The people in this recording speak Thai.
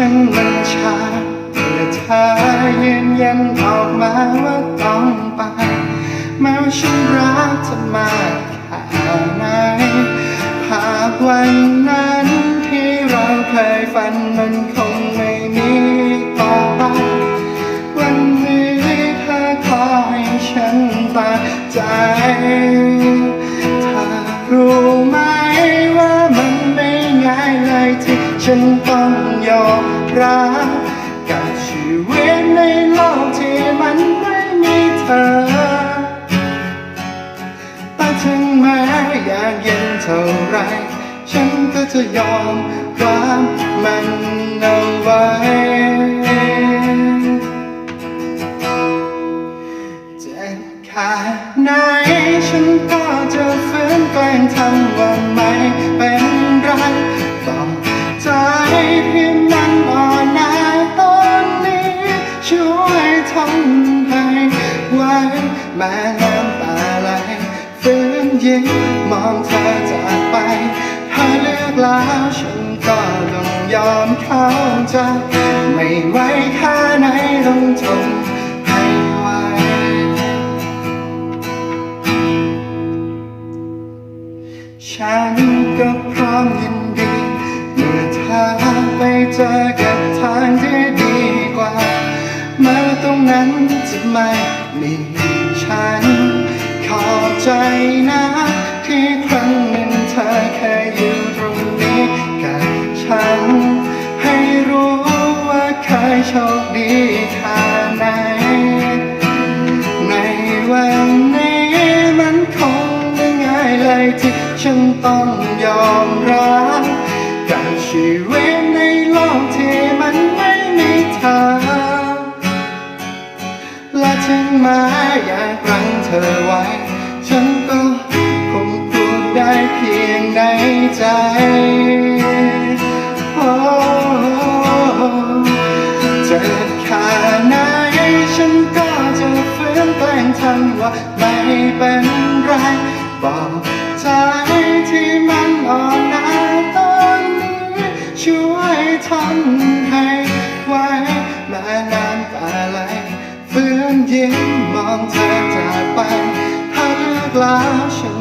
ฉันมันชาแต่เธอยืนยันออกมาว่าต้องไปแม้ว่าฉันรักเธอมากแค่ไหนภาพวันนั้นที่เราเคยฝันมันคงไม่มีต่อไปวันนี้เธอขอให้ฉันตาใจ ที่ฉันต้องยอมรับกับชีวิตในโลกที่มันไม่มีเธอแต่ถึงแม้อยากเย็นเท่าไร ฉันก็จะยอมรับมันเอาไว้ แม้น้ำตาไหลฝืนยิ้มมองเธอจากไป ถ้าเลือกแล้วฉันก็ต้องยอมเข้าใจไม่ไหวแค่ไหนต้องทนให้ไหวฉันก็พร้อมยินดีเมื่อเธอไปเจอกับทางที่ดีกว่าแม้ว่าตรงนั้นจะไม่ มีฉัน ขอบใจนะ ที่ครั้งหนึ่งเธอเคยอยู่ตรงนี้กับฉัน ให้รู้ว่าเคยโชคดีแค่ไหนในวันนี้มันคงไม่ง่ายเลยที่ฉันต้องยอมรับกับชีวิต ม้อยากรั้งเธอไว้ ฉันก็คงพูดได้เพียงในใจโอ้เจ็บแค่ไหนฉันก็จะฝืนแกล้งทำว่าไม่เป็นไรบอกใจที่มั ยิ้มมองเธอจากไปถ้าเลือกแล้วฉัน